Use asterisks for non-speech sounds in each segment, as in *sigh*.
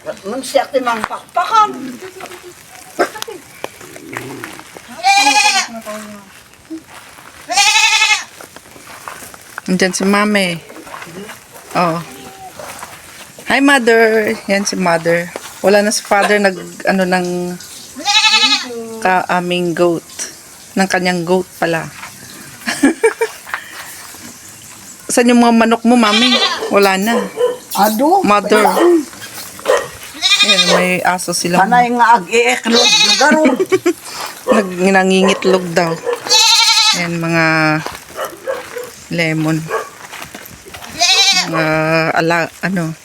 Mun siya timang pakpakan. Andyan si mami. Oh. Hi, mother. Yan si mother. Wala na si father nag, ano, ng ka aming goat. Ng kanyang goat pala. *laughs* Saan yung mga manok mo, mami? Wala na. Ado. Mother. Yan, may aso sila. Panay nga ag-iiklog lugaron. *laughs* Nag, nangingitlog daw. Yan, mga lemon. Mga ala, ano,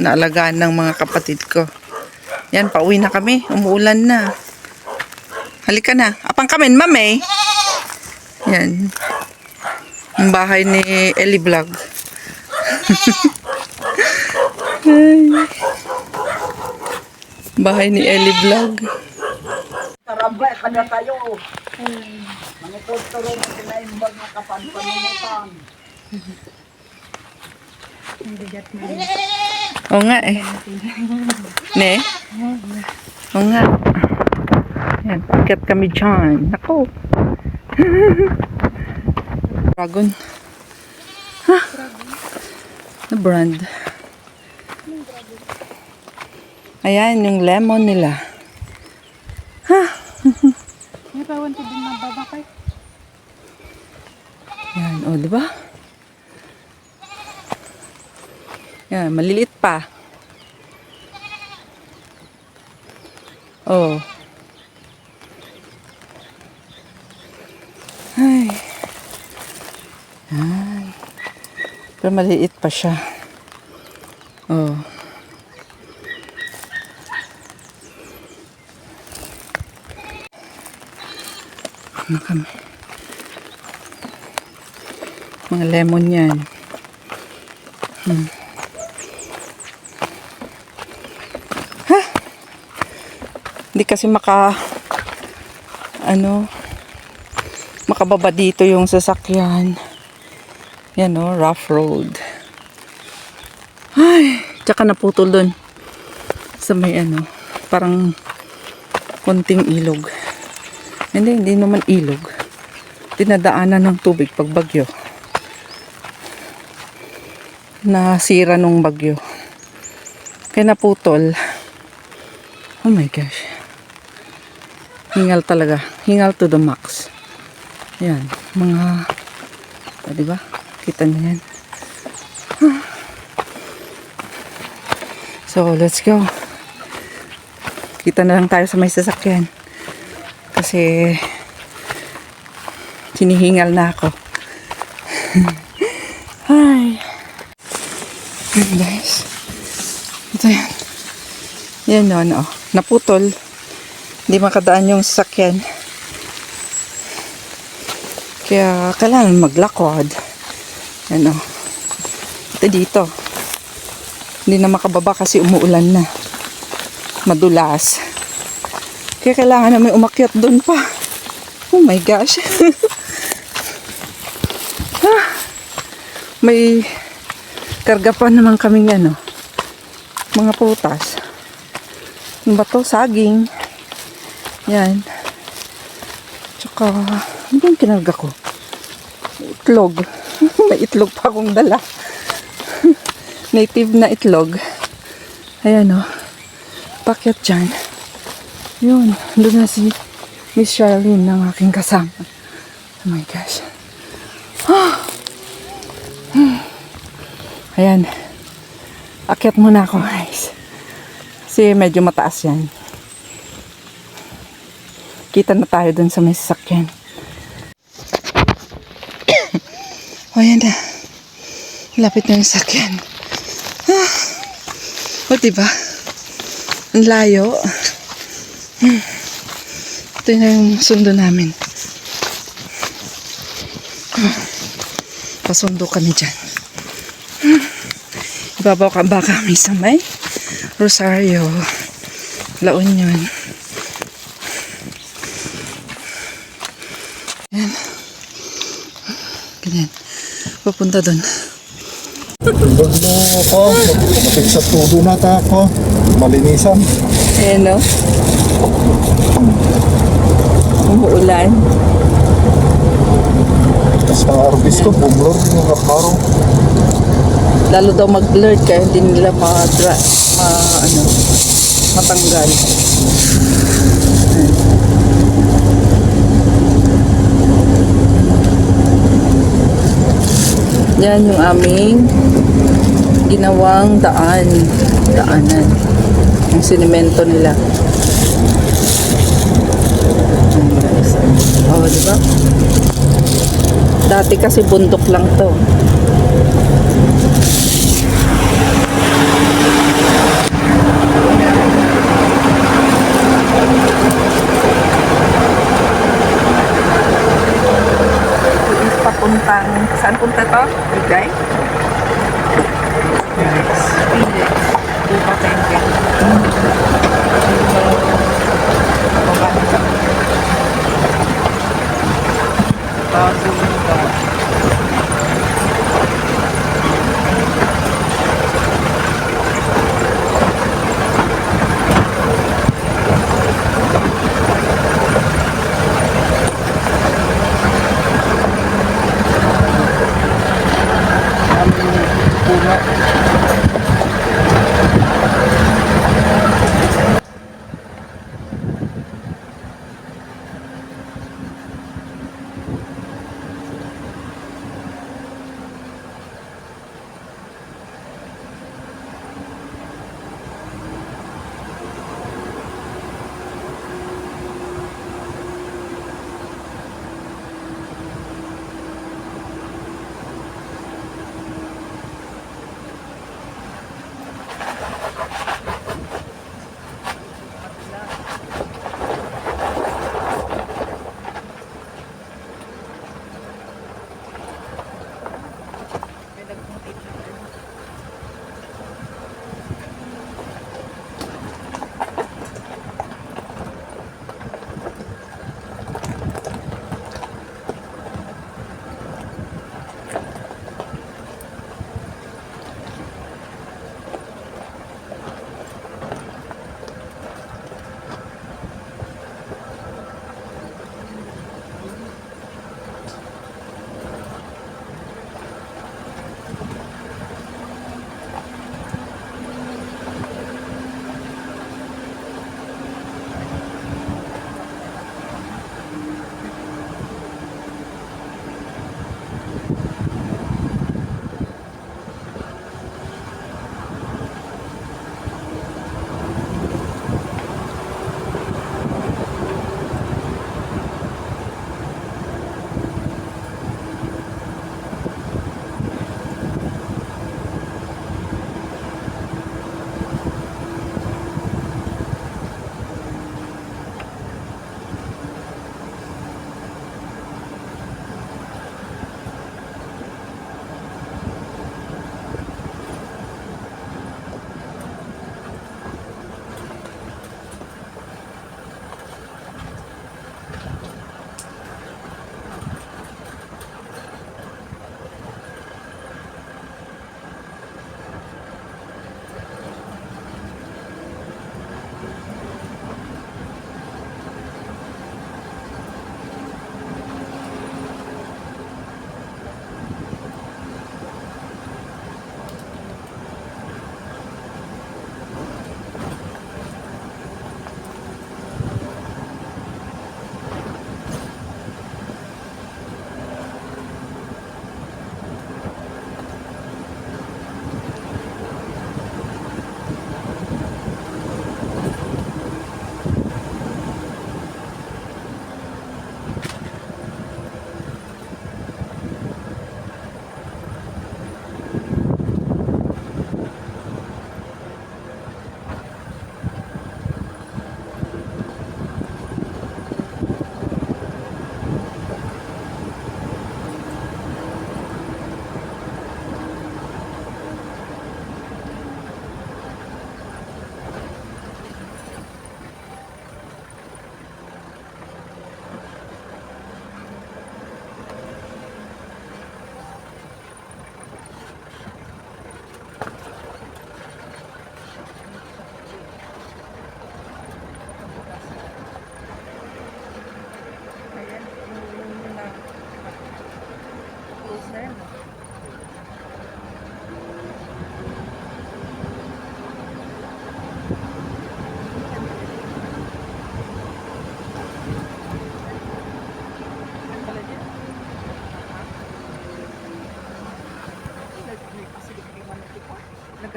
naalagaan ng mga kapatid ko. Yan, pauwi na kami. Umuulan na. Halika na. Apang kami, mame. Yan. Ang bahay ni Ellie Vlog. *laughs* Ay. Bahay ni Ellie Vlog. Tarabay ka na tayo. Manituturo mo sinaimbag na kapanpanunutan. Oo nga eh. Ne? Oo nga. Yan, paket kami dyan. Ako. Dragon. Ha? Na brand. Ayan, yung lemon nila. May bawan ko din mababakay. Yan, o, di ba? Yan, maliliit pa. Oh. Ay. Yan. Pero maliit pa siya. Oh. Ano kami? Mga lemon yan. Hmm. Ha? Hindi kasi maka ano makababa dito yung sasakyan. Yan o, rough road. Ay, tsaka naputol dun. Sa may ano, parang konting ilog. Hindi, hindi naman ilog. Dinadaanan ng tubig pag bagyo. Nasira nung bagyo. Kaya naputol. Oh my gosh. Hingal talaga. Hingal to the max. Yan. Mga, ah, di ba? Kita na yan. So, let's go. Kita na lang tayo sa may sasakyan. Kasi, sinihingal na ako. *laughs* Hi. Yan guys. Ito yan. Yan yun, oh. Naputol. Hindi makadaan yung sasakyan. Kaya, kailangan maglakad. Yan, oh. Ito dito. Hindi na makababa kasi umuulan na. Madulas. Kaya kailangan na may umakyat doon pa. Oh my gosh. *laughs* Ah, may karga pa naman kaming ano. Mga putas. Yung bato, saging. Yan. Tsaka, ano yung kinarga ko? Itlog. *laughs* may itlog pa akong dala. *laughs* Native na itlog. Ayan o. Paket dyan. Yun. Doon na si Miss Charlene ng aking kasama. Oh my gosh. Ayan. Akyat muna ako guys. Kasi medyo mataas yan. Kita na tayo dun sa may sasakyan. *coughs* o yan na. Lapit na yung sasakyan. Ah. O diba? Ang layo. Hmm. Ito na yung sundo namin. Pasundo kami dyan. Ibabaw ka ba kami sa may Rosario, La Union. Yan. Ganyan. Papunta doon. Bagno ko, matik sa tudo na ta ko. Malinisan. Ayan no? Umuulan. Tapos ang arbis ko, bumlor yung kaparo. Lalo daw mag-blurred kaya hindi nila ma-dra, ma, ano, matanggal. Yan yung aming ginawang daan, daanan. Yung sinimento nila. Ayan, guys. Oh, di ba? Dati kasi bundok lang to. papuntang, saan punta to? Bigay?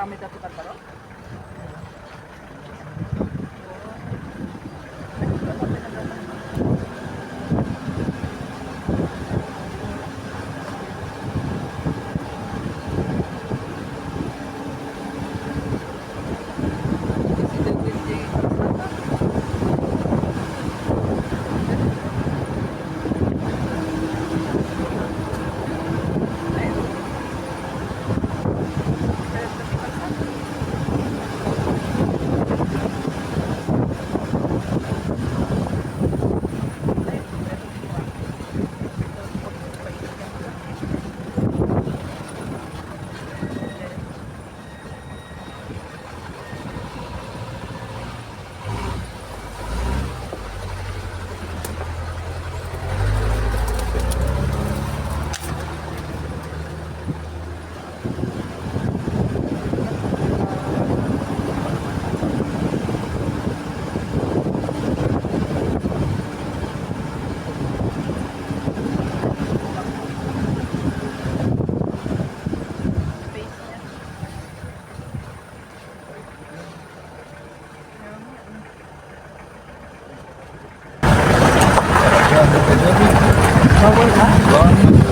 Marami dati tá não.